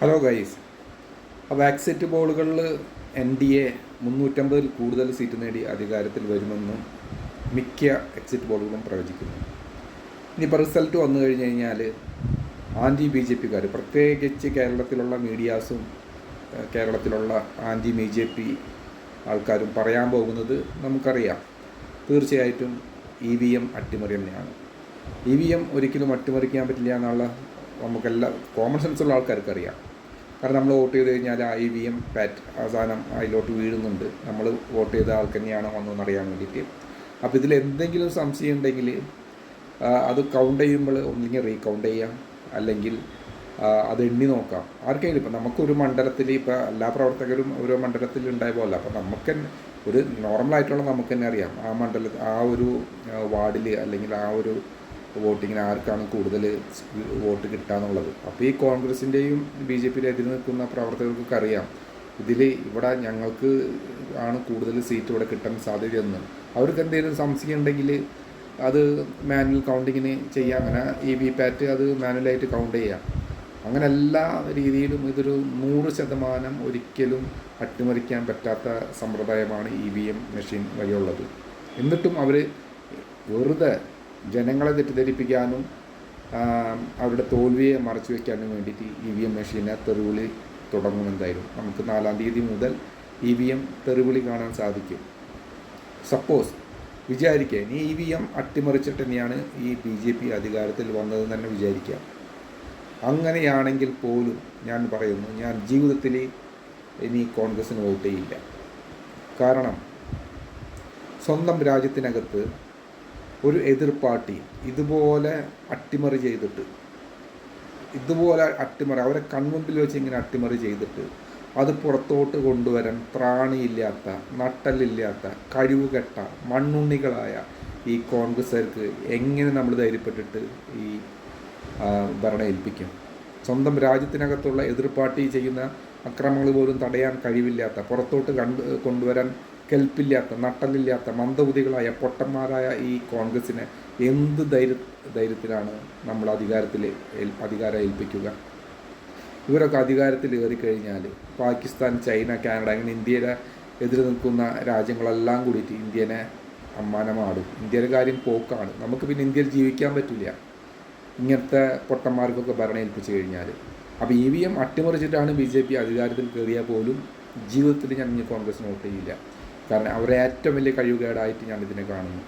Hello guys അപ്പോൾ വാക്സിറ്റ് പോളുകളിൽ എൻ ഡി എ മുന്നൂറ്റമ്പതിൽ കൂടുതൽ സീറ്റ് നേടി അധികാരത്തിൽ വരുമെന്നും മിക്ക എക്സിറ്റ് പോളുകളും പ്രവചിക്കുന്നു. ഇനിയിപ്പോൾ റിസൾട്ട് വന്നു കഴിഞ്ഞ് കഴിഞ്ഞാൽ ആന്റി ബി ജെ പിക്കാർ പ്രത്യേകിച്ച് കേരളത്തിലുള്ള മീഡിയാസും കേരളത്തിലുള്ള ആന്റി ബി ജെ പി ആൾക്കാരും പറയാൻ പോകുന്നത് നമുക്കറിയാം. തീർച്ചയായിട്ടും ഇ വി എം അട്ടിമറി തന്നെയാണ് ഇ വി എം ഒരിക്കലും അട്ടിമറിക്കാൻ പറ്റില്ല എന്നുള്ള നമുക്കെല്ലാം കോമൺ സെൻസ് ഉള്ള ആൾക്കാർക്ക് അറിയാം കാരണം നമ്മൾ വോട്ട് ചെയ്ത് കഴിഞ്ഞാൽ ആ ഇ വി എം പാറ്റ് അവസാനം അതിലോട്ട് വീഴുന്നുണ്ട്. നമ്മൾ വോട്ട് ചെയ്ത ആൾക്ക് തന്നെയാണോ വന്നതെന്ന് അറിയാൻ വേണ്ടിയിട്ട്. അപ്പോൾ ഇതിൽ എന്തെങ്കിലും സംശയം ഉണ്ടെങ്കിൽ അത് കൗണ്ട് ചെയ്യുമ്പോൾ ഒന്നിങ്ങനെ റീകൗണ്ട് ചെയ്യാം അല്ലെങ്കിൽ അത് എണ്ണി നോക്കാം. ആർക്കെങ്കിലും ഇപ്പം നമുക്കൊരു മണ്ഡലത്തിൽ ഇപ്പോൾ എല്ലാ പ്രവർത്തകരും ഓരോ മണ്ഡലത്തിൽ ഉണ്ടായ പോലെ അപ്പം നമുക്ക് തന്നെ ഒരു നോർമലായിട്ടുള്ള നമുക്ക് തന്നെ അറിയാം. ആ മണ്ഡല ആ ഒരു വാർഡിൽ അല്ലെങ്കിൽ ആ ഒരു വോട്ടിങ്ങിന് ആർക്കാണ് കൂടുതൽ വോട്ട് കിട്ടാന്നുള്ളത്? അപ്പോൾ ഈ കോൺഗ്രസിന്റെയും ബി ജെ പിയുടെ എതിർ നിൽക്കുന്ന പ്രവർത്തകർക്കൊക്കെ അറിയാം. ഇതിൽ ഇവിടെ ഞങ്ങൾക്ക് ആണ് കൂടുതൽ സീറ്റ് ഇവിടെ കിട്ടാൻ സാധ്യതയെന്ന്. അവർക്ക് എന്തെങ്കിലും സംശയം ഉണ്ടെങ്കിൽ അത് മാനുവൽ കൗണ്ടിങ്ങിന് ചെയ്യാം. അങ്ങനെ ഇ വി പാറ്റ് അത് മാനുവലായിട്ട് കൗണ്ട് ചെയ്യാം. അങ്ങനെ എല്ലാ രീതിയിലും ഇതൊരു നൂറ് ശതമാനം ഒരിക്കലും അട്ടിമറിക്കാൻ പറ്റാത്ത സമ്പ്രദായമാണ് ഇ വി എം മെഷീൻ വഴിയുള്ളത്. എന്നിട്ടും അവർ വെറുതെ ജനങ്ങളെ തെറ്റിദ്ധരിപ്പിക്കാനും അവരുടെ തോൽവിയെ മറച്ചു വയ്ക്കാനും വേണ്ടിയിട്ട് ഇ വി എം മെഷീനെ തെറിവിളി തുടങ്ങുമെന്തായാലും നമുക്ക് നാലാം തീയതി മുതൽ ഇ വി എം തെറിവിളി കാണാൻ സാധിക്കും. സപ്പോസ് വിചാരിക്കുക ഇനി ഇ വി എം അട്ടിമറിച്ചിട്ട് തന്നെയാണ് ഈ ബി ജെ പി അധികാരത്തിൽ വന്നതെന്ന് തന്നെ വിചാരിക്കാം അങ്ങനെയാണെങ്കിൽ പോലും ഞാൻ പറയുന്നു ഞാൻ ജീവിതത്തിൽ ഇനി കോൺഗ്രസ്സിന് വോട്ട് ചെയ്യില്ല. കാരണം സ്വന്തം രാജ്യത്തിനകത്ത് ഒരു എതിർ പാർട്ടി ഇതുപോലെ അട്ടിമറി ചെയ്തിട്ട് ഇതുപോലെ അട്ടിമറി അവരെ കൺമുമ്പിൽ വെച്ച് ഇങ്ങനെ അട്ടിമറി ചെയ്തിട്ട് അത് പുറത്തോട്ട് കൊണ്ടുവരാൻ ത്രാണിയില്ലാത്ത നട്ടലില്ലാത്ത കഴിവുകെട്ട മണ്ണുണ്ണികളായ ഈ കോൺഗ്രസ്സുകാർക്ക് എങ്ങനെ നമ്മൾ ധൈര്യപ്പെട്ടിട്ട് ഈ ഭരണം ഏൽപ്പിക്കും? സ്വന്തം രാജ്യത്തിനകത്തുള്ള എതിർ പാർട്ടി ചെയ്യുന്ന അക്രമങ്ങൾ പോലും തടയാൻ കഴിവില്ലാത്ത പുറത്തോട്ട് കണ്ട് കൊണ്ടുവരാൻ കെൽപ്പില്ലാത്ത നട്ടലില്ലാത്ത മന്ദബുദ്ധികളായ പൊട്ടന്മാരായ ഈ കോൺഗ്രസിനെ എന്ത് ധൈര്യ ധൈര്യത്തിലാണ് നമ്മൾ അധികാരത്തിൽ അധികാരം ഏൽപ്പിക്കുക? ഇവരൊക്കെ അധികാരത്തിൽ കയറിക്കഴിഞ്ഞാൽ പാകിസ്ഥാൻ ചൈന കാനഡ അങ്ങനെ ഇന്ത്യയുടെ എതിര് നിൽക്കുന്ന രാജ്യങ്ങളെല്ലാം കൂടിയിട്ട് ഇന്ത്യനെ അമ്മാനമാടും. ഇന്ത്യയുടെ കാര്യം പോക്കാണ്. നമുക്ക് പിന്നെ ഇന്ത്യയിൽ ജീവിക്കാൻ പറ്റില്ല ഇങ്ങനത്തെ പൊട്ടന്മാർക്കൊക്കെ ഭരണം ഏൽപ്പിച്ചു കഴിഞ്ഞാൽ അപ്പോൾ ഇ വി എം അട്ടിമറിച്ചിട്ടാണ് ബി ജെ പി അധികാരത്തിൽ കയറിയാൽ പോലും ജീവിതത്തിൽ ഞാൻ ഇനി കോൺഗ്രസിന് വോട്ട് ചെയ്യില്ല. കാരണം അവരെ ഏറ്റവും വലിയ കഴിവുകേടായിട്ട് ഞാൻ ഇതിനെ കാണുന്നു.